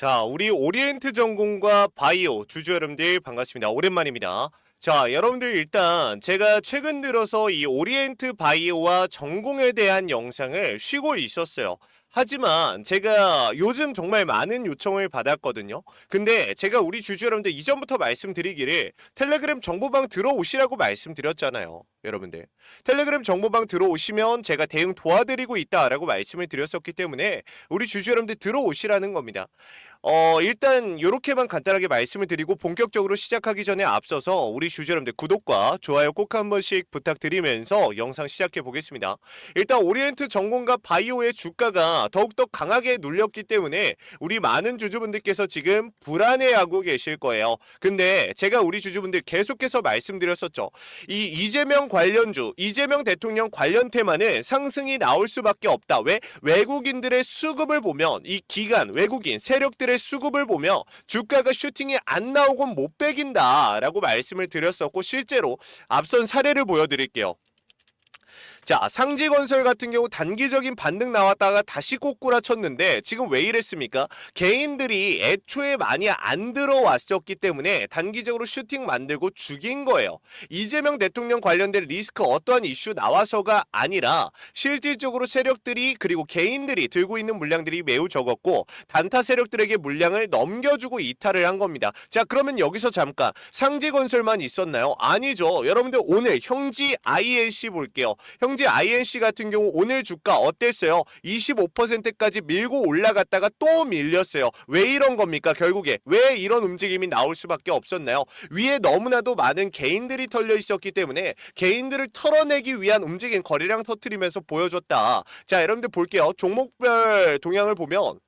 자, 우리 오리엔트 전공과 바이오 주주 여러분들 반갑습니다. 오랜만입니다. 자, 여러분들 일단 제가 최근 들어서 이 오리엔트 바이오와 전공에 대한 영상을 쉬고 있었어요. 하지만 제가 요즘 정말 많은 요청을 받았거든요. 근데 제가 우리 주주 여러분들 이전부터 말씀드리기를 텔레그램 정보방 들어오시라고 말씀드렸잖아요. 여러분들. 텔레그램 정보방 들어오시면 제가 대응 도와드리고 있다라고 말씀을 드렸었기 때문에 우리 주주 여러분들 들어오시라는 겁니다. 어, 일단 요렇게만 간단하게 말씀을 드리고 본격적으로 시작하기 전에 앞서서 우리 주주 여러분들 구독과 좋아요 꼭 한 번씩 부탁드리면서 영상 시작해 보겠습니다. 일단 오리엔트 전공과 바이오의 주가가 더욱더 강하게 눌렸기 때문에 우리 많은 주주분들께서 지금 불안해하고 계실 거예요. 근데 제가 우리 주주분들 계속해서 말씀드렸었죠. 이 이재명 관련주, 이재명 대통령 관련 테마는 상승이 나올 수밖에 없다. 왜? 외국인들의 수급을 보면 이 기간, 외국인, 세력들의 수급을 보면 주가가 슈팅이 안 나오곤 못 빼긴다라고 말씀을 드렸었고 실제로 앞선 사례를 보여드릴게요. 자, 상지건설 같은 경우 단기적인 반등 나왔다가 다시 꼬꾸라쳤는데 지금 왜 이랬습니까? 개인들이 애초에 많이 안 들어왔었기 때문에 단기적으로 슈팅 만들고 죽인 거예요. 이재명 대통령 관련된 리스크 어떠한 이슈 나와서가 아니라 실질적으로 세력들이 그리고 개인들이 들고 있는 물량들이 매우 적었고 단타 세력들에게 물량을 넘겨주고 이탈을 한 겁니다. 자, 그러면 여기서 잠깐 상지건설만 있었나요? 아니죠. 여러분들 오늘 형지 INC 볼게요. 형지 INC 같은 경우 오늘 주가 어땠어요? 25%까지 밀고 올라갔다가 또 밀렸어요. 왜 이런 겁니까? 결국에 왜 이런 움직임이 나올 수밖에 없었나요? 위에 너무나도 많은 개인들이 털려 있었기 때문에 개인들을 털어내기 위한 움직임 거래량 터트리면서 보여줬다. 자, 여러분들 볼게요. 종목별 동향을 보면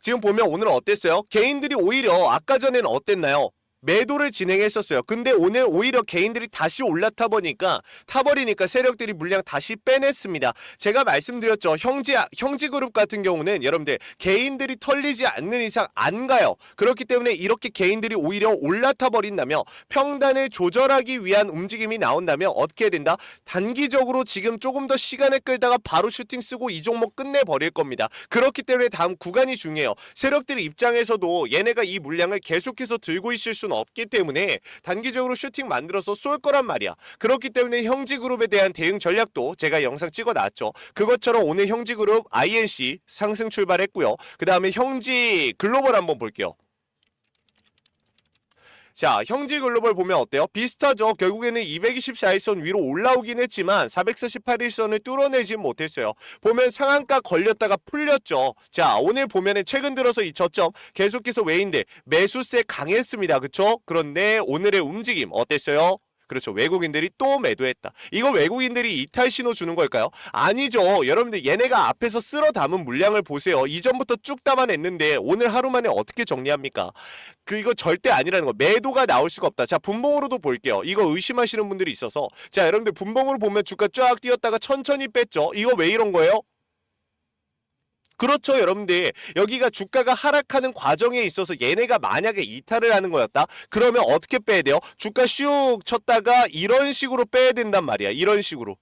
지금 보면 오늘은 어땠어요? 개인들이 오히려 아까 전에는 어땠나요? 매도를 진행했었어요. 근데 오늘 오히려 개인들이 다시 올라타 보니까 타버리니까 세력들이 물량 다시 빼냈습니다. 제가 말씀드렸죠. 형지 형지 그룹 같은 경우는 여러분들 개인들이 털리지 않는 이상 안 가요. 그렇기 때문에 이렇게 개인들이 오히려 올라타 버린다면 평단을 조절하기 위한 움직임이 나온다면 어떻게 된다? 단기적으로 지금 조금 더 시간을 끌다가 바로 슈팅 쓰고 이 종목 끝내 버릴 겁니다. 그렇기 때문에 다음 구간이 중요해요. 세력들 입장에서도 얘네가 이 물량을 계속해서 들고 있을 수는 없기 때문에 단기적으로 슈팅 만들어서 쏠 거란 말이야. 그렇기 때문에 형지그룹에 대한 대응 전략도 제가 영상 찍어놨죠. 그것처럼 오늘 형지그룹 INC 상승 출발했고요. 그 다음에 형지 글로벌 한번 볼게요. 자, 형지 글로벌 보면 어때요? 비슷하죠. 결국에는 224일선 위로 올라오긴 했지만 448일선을 뚫어내진 못했어요. 보면 상한가 걸렸다가 풀렸죠. 자, 오늘 보면은 최근 들어서 이 저점 계속해서 외인들 매수세 강했습니다. 그쵸? 그런데 오늘의 움직임 어땠어요? 그렇죠. 외국인들이 또 매도했다. 이거 외국인들이 이탈 신호 주는 걸까요? 아니죠. 여러분들 얘네가 앞에서 쓸어 담은 물량을 보세요. 이전부터 쭉 담아냈는데 오늘 하루 만에 어떻게 정리합니까? 그 이거 절대 아니라는 거. 매도가 나올 수가 없다. 자, 분봉으로도 볼게요. 이거 의심하시는 분들이 있어서 자, 여러분들 분봉으로 보면 주가 쫙 뛰었다가 천천히 뺐죠. 이거 왜 이런 거예요? 그렇죠, 여러분들. 여기가 주가가 하락하는 과정에 있어서 얘네가 만약에 이탈을 하는 거였다? 그러면 어떻게 빼야 돼요? 주가 슉 쳤다가 이런 식으로 빼야 된단 말이야. 이런 식으로.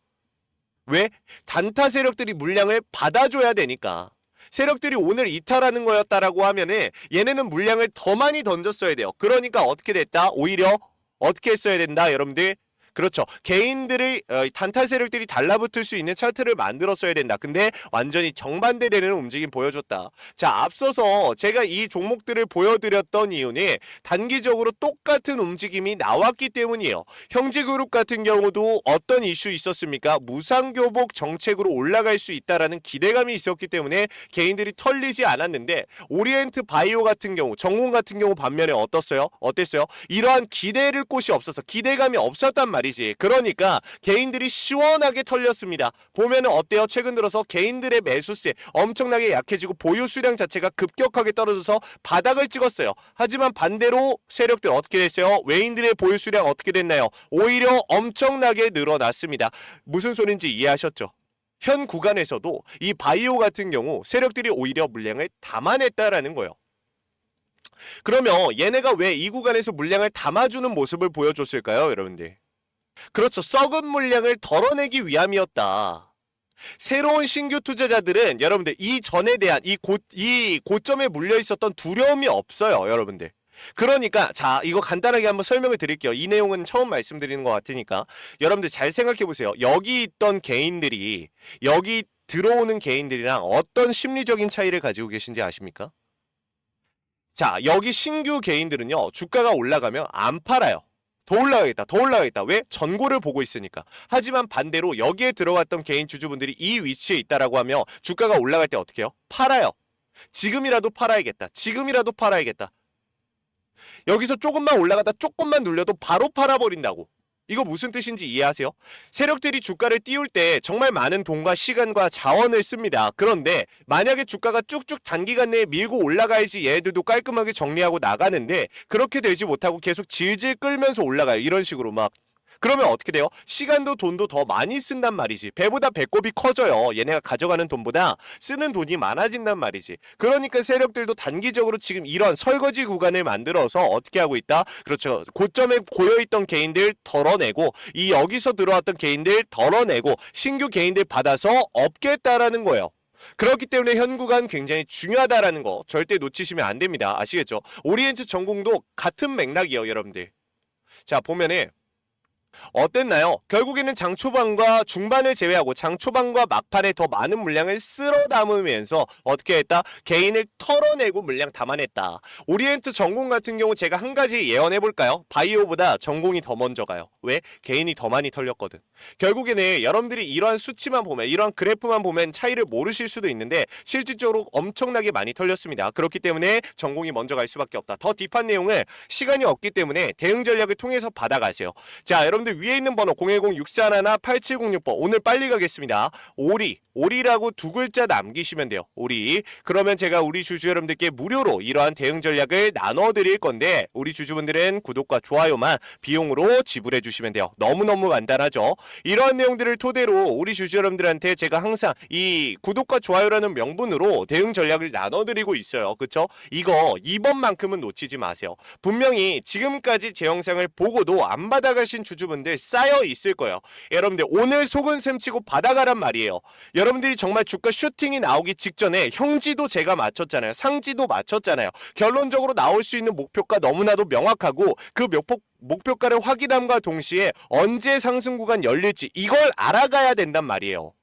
왜? 단타 세력들이 물량을 받아줘야 되니까. 세력들이 오늘 이탈하는 거였다라고 하면은 얘네는 물량을 더 많이 던졌어야 돼요. 그러니까 어떻게 됐다? 오히려 어떻게 했어야 된다, 여러분들? 그렇죠. 개인들의 어, 단타 세력들이 달라붙을 수 있는 차트를 만들었어야 된다. 근데 완전히 정반대되는 움직임 보여줬다. 자, 앞서서 제가 이 종목들을 보여드렸던 이유는 단기적으로 똑같은 움직임이 나왔기 때문이에요. 형제그룹 같은 경우도 어떤 이슈 있었습니까? 무상교복 정책으로 올라갈 수 있다라는 기대감이 있었기 때문에 개인들이 털리지 않았는데 오리엔트 바이오 같은 경우, 정공 같은 경우 반면에 어떻어요? 어땠어요? 이러한 기대를 곳이 없어서 기대감이 없었단 말이에요. 말이지. 그러니까 개인들이 시원하게 털렸습니다. 보면은 어때요? 최근 들어서 개인들의 매수세 엄청나게 약해지고 보유 수량 자체가 급격하게 떨어져서 바닥을 찍었어요. 하지만 반대로 세력들 어떻게 됐어요? 외인들의 보유 수량 어떻게 됐나요? 오히려 엄청나게 늘어났습니다. 무슨 소린지 이해하셨죠? 현 구간에서도 이 바이오 같은 경우 세력들이 오히려 물량을 담아냈다라는 거예요. 그러면 얘네가 왜 이 구간에서 물량을 담아주는 모습을 보여줬을까요, 여러분들? 그렇죠. 썩은 물량을 덜어내기 위함이었다. 새로운 신규 투자자들은 여러분들 이 전에 대한 이 고, 이 고점에 물려 있었던 두려움이 없어요, 여러분들. 그러니까 자 이거 간단하게 한번 설명을 드릴게요. 이 내용은 처음 말씀드리는 것 같으니까 여러분들 잘 생각해 보세요. 여기 있던 개인들이 여기 들어오는 개인들이랑 어떤 심리적인 차이를 가지고 계신지 아십니까? 자 여기 신규 개인들은요 주가가 올라가면 안 팔아요. 더 올라가겠다, 더 올라가겠다. 왜? 전고를 보고 있으니까. 하지만 반대로 여기에 들어갔던 개인 주주분들이 이 위치에 있다라고 하면 주가가 올라갈 때 어떻게 해요? 팔아요. 지금이라도 팔아야겠다. 지금이라도 팔아야겠다. 여기서 조금만 올라가다 조금만 눌려도 바로 팔아버린다고. 이거 무슨 뜻인지 이해하세요? 세력들이 주가를 띄울 때 정말 많은 돈과 시간과 자원을 씁니다. 그런데 만약에 주가가 쭉쭉 단기간 내에 밀고 올라가야지 얘네들도 깔끔하게 정리하고 나가는데 그렇게 되지 못하고 계속 질질 끌면서 올라가요. 이런 식으로 막 그러면 어떻게 돼요? 시간도 돈도 더 많이 쓴단 말이지. 배보다 배꼽이 커져요. 얘네가 가져가는 돈보다 쓰는 돈이 많아진단 말이지. 그러니까 세력들도 단기적으로 지금 이런 설거지 구간을 만들어서 어떻게 하고 있다? 그렇죠. 고점에 고여있던 개인들 덜어내고 이 여기서 들어왔던 개인들 덜어내고 신규 개인들 받아서 업겠다라는 거예요. 그렇기 때문에 현 구간 굉장히 중요하다라는 거 절대 놓치시면 안 됩니다. 아시겠죠? 오리엔트 전공도 같은 맥락이에요, 여러분들. 자, 보면은 어땠나요? 결국에는 장 초반과 중반을 제외하고 장 초반과 막판에 더 많은 물량을 쓸어 담으면서 어떻게 했다? 개인을 털어내고 물량 담아냈다. 오리엔트 전공 같은 경우 제가 한 가지 예언해 볼까요? 바이오보다 전공이 더 먼저 가요. 왜? 개인이 더 많이 털렸거든. 결국에는 여러분들이 이러한 수치만 보면 이러한 그래프만 보면 차이를 모르실 수도 있는데 실질적으로 엄청나게 많이 털렸습니다. 그렇기 때문에 전공이 먼저 갈 수밖에 없다. 더 딥한 내용을 시간이 없기 때문에 대응 전략을 통해서 받아가세요. 자, 여러분 들 위에 있는 번호 010-6411-8706번 오늘 빨리 가겠습니다. 오리, 오리라고 두 글자 남기시면 돼요. 오리. 그러면 제가 우리 주주 여러분들께 무료로 이러한 대응 전략을 나눠 드릴 건데 우리 주주분들은 구독과 좋아요만 비용으로 지불해 주시면 돼요. 너무너무 간단하죠. 이러한 내용들을 토대로 우리 주주 여러분들한테 제가 항상 이 구독과 좋아요라는 명분으로 대응 전략을 나눠 드리고 있어요. 그쵸? 이거 이번만큼은 놓치지 마세요. 분명히 지금까지 제 영상을 보고도 안 받아가신 주주 분들 쌓여 있을 거예요. 여러분들 오늘 속은 셈치고 받아가란 말이에요. 여러분들이 정말 주가 슈팅이 나오기 직전에 형지도 제가 맞췄잖아요. 상지도 맞췄잖아요. 결론적으로 나올 수 있는 목표가 너무나도 명확하고 그 목표 목표가를 확인함과 동시에 언제 상승 구간 열릴지 이걸 알아가야 된단 말이에요.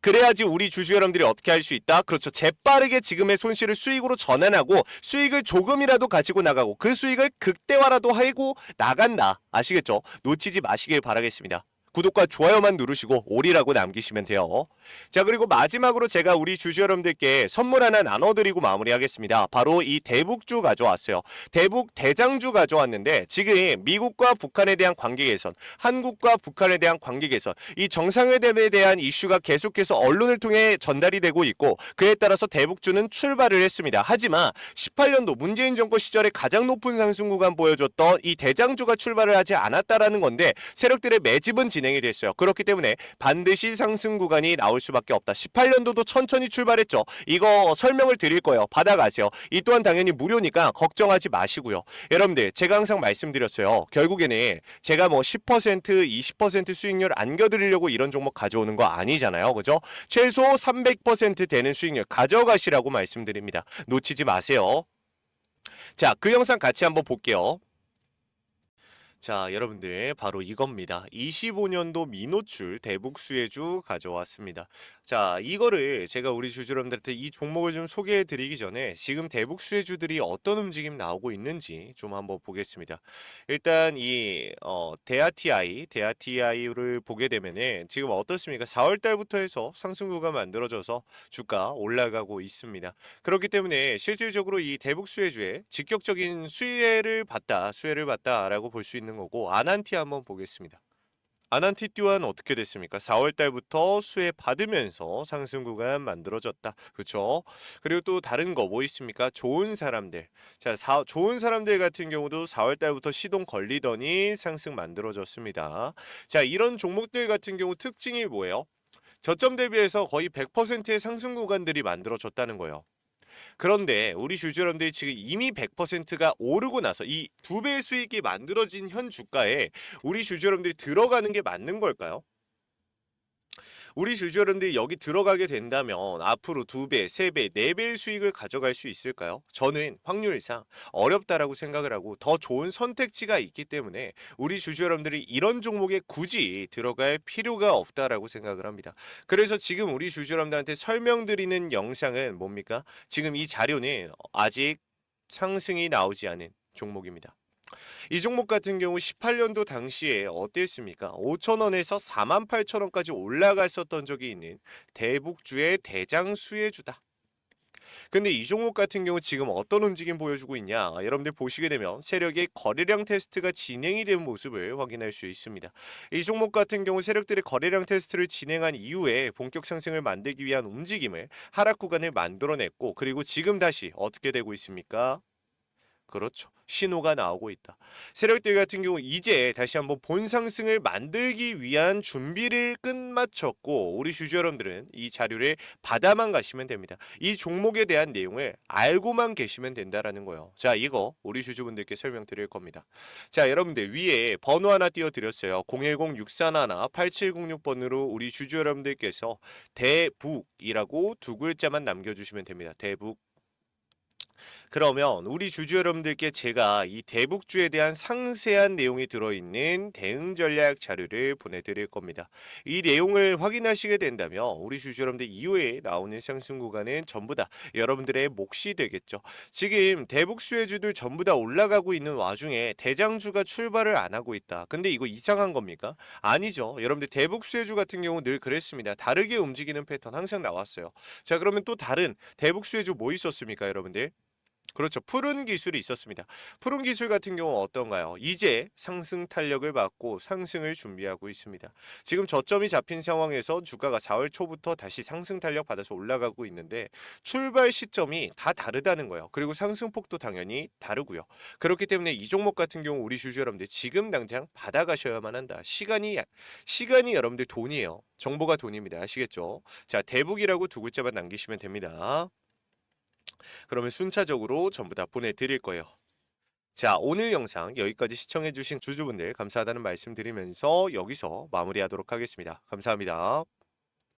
그래야지 우리 주주 여러분들이 어떻게 할 수 있다? 그렇죠. 재빠르게 지금의 손실을 수익으로 전환하고 수익을 조금이라도 가지고 나가고 그 수익을 극대화라도 하고 나간다. 아시겠죠? 놓치지 마시길 바라겠습니다. 구독과 좋아요만 누르시고 올이라고 남기시면 돼요. 자 그리고 마지막으로 제가 우리 주주 여러분들께 선물 하나 나눠드리고 마무리하겠습니다. 바로 이 대북주 가져왔어요. 대북 대장주 가져왔는데 지금 미국과 북한에 대한 관계 개선, 한국과 북한에 대한 관계 개선, 이 정상회담에 대한 이슈가 계속해서 언론을 통해 전달이 되고 있고 그에 따라서 대북주는 출발을 했습니다. 하지만 18년도 문재인 정권 시절에 가장 높은 상승 구간 보여줬던 이 대장주가 출발을 하지 않았다라는 건데 세력들의 매집은 진행 이 됐어요. 그렇기 때문에 반드시 상승 구간이 나올 수밖에 없다. 18년도도 천천히 출발했죠. 이거 설명을 드릴 거예요. 받아가세요. 이 또한 당연히 무료니까 걱정하지 마시고요. 여러분들 제가 항상 말씀드렸어요. 결국에는 제가 뭐 10% 20% 수익률 안겨드리려고 이런 종목 가져오는 거 아니잖아요. 그죠? 최소 300% 되는 수익률 가져가시라고 말씀드립니다. 놓치지 마세요. 자, 그 영상 같이 한번 볼게요. 자, 여러분들 바로 이겁니다. 25년도 미노출 대북 수혜주 가져왔습니다. 자, 이거를 제가 우리 주주 여러분들한테 이 종목을 좀 소개해 드리기 전에 지금 대북 수혜주들이 어떤 움직임 나오고 있는지 좀 한번 보겠습니다. 일단 이 어, 대아TI, 대아TI를 보게 되면은 지금 어떻습니까? 4월 달부터 해서 상승구가 만들어져서 주가 올라가고 있습니다. 그렇기 때문에 실질적으로 이 대북 수혜주에 직격적인 수혜를 봤다, 수혜를 봤다라고 볼 수 있는 거고 아난티 한번 보겠습니다. 아난티 또한 어떻게 됐습니까? 4월 달부터 수혜 받으면서 상승 구간 만들어졌다. 그렇죠? 그리고 또 다른 거 뭐 있습니까? 좋은 사람들. 자, 사, 좋은 사람들 같은 경우도 4월 달부터 시동 걸리더니 상승 만들어졌습니다. 자, 이런 종목들 같은 경우 특징이 뭐예요? 저점 대비해서 거의 100%의 상승 구간들이 만들어졌다는 거예요. 그런데 우리 주주 여러분들이 지금 이미 100%가 오르고 나서 이 두 배의 수익이 만들어진 현 주가에 우리 주주 여러분들이 들어가는 게 맞는 걸까요? 우리 주주 여러분들이 여기 들어가게 된다면 앞으로 두 배, 세 배, 네 배의 수익을 가져갈 수 있을까요? 저는 확률상 어렵다라고 생각을 하고 더 좋은 선택지가 있기 때문에 우리 주주 여러분들이 이런 종목에 굳이 들어갈 필요가 없다라고 생각을 합니다. 그래서 지금 우리 주주 여러분들한테 설명드리는 영상은 뭡니까? 지금 이 자료는 아직 상승이 나오지 않은 종목입니다. 이 종목 같은 경우 18년도 당시에 어땠습니까? 5천 원에서 4만 8천 원까지 올라갔었던 적이 있는 대북주의 대장 수혜주다. 근데 이 종목 같은 경우 지금 어떤 움직임 보여주고 있냐? 여러분들 보시게 되면 세력의 거래량 테스트가 진행이 된 모습을 확인할 수 있습니다. 이 종목 같은 경우 세력들의 거래량 테스트를 진행한 이후에 본격 상승을 만들기 위한 움직임을 하락 구간을 만들어냈고 그리고 지금 다시 어떻게 되고 있습니까? 그렇죠. 신호가 나오고 있다. 세력들 같은 경우 이제 다시 한번 본상승을 만들기 위한 준비를 끝마쳤고 우리 주주 여러분들은 이 자료를 받아만 가시면 됩니다. 이 종목에 대한 내용을 알고만 계시면 된다라는 거예요. 자, 이거 우리 주주분들께 설명드릴 겁니다. 자, 여러분들 위에 번호 하나 띄워 드렸어요. 010-641-8706번으로 우리 주주 여러분들께서 대북이라고 두 글자만 남겨 주시면 됩니다. 대북 그러면 우리 주주 여러분들께 제가 이 대북주에 대한 상세한 내용이 들어있는 대응 전략 자료를 보내드릴 겁니다. 이 내용을 확인하시게 된다면 우리 주주 여러분들 이후에 나오는 상승 구간은 전부 다 여러분들의 몫이 되겠죠. 지금 대북 수혜주들 전부 다 올라가고 있는 와중에 대장주가 출발을 안 하고 있다. 근데 이거 이상한 겁니까? 아니죠. 여러분들 대북 수혜주 같은 경우 늘 그랬습니다. 다르게 움직이는 패턴 항상 나왔어요. 자 그러면 또 다른 대북 수혜주 뭐 있었습니까, 여러분들? 그렇죠. 푸른 기술이 있었습니다. 푸른 기술 같은 경우 어떤가요? 이제 상승 탄력을 받고 상승을 준비하고 있습니다. 지금 저점이 잡힌 상황에서 주가가 4월 초부터 다시 상승 탄력 받아서 올라가고 있는데 출발 시점이 다 다르다는 거예요. 그리고 상승폭도 당연히 다르고요. 그렇기 때문에 이 종목 같은 경우 우리 주주 여러분들 지금 당장 받아가셔야만 한다. 시간이 시간이 여러분들 돈이에요. 정보가 돈입니다. 아시겠죠? 자, 대북이라고 두 글자만 남기시면 됩니다. 그러면 순차적으로 전부 다 보내드릴 거예요. 자, 오늘 영상 여기까지 시청해주신 주주분들 감사하다는 말씀 드리면서 여기서 마무리하도록 하겠습니다. 감사합니다.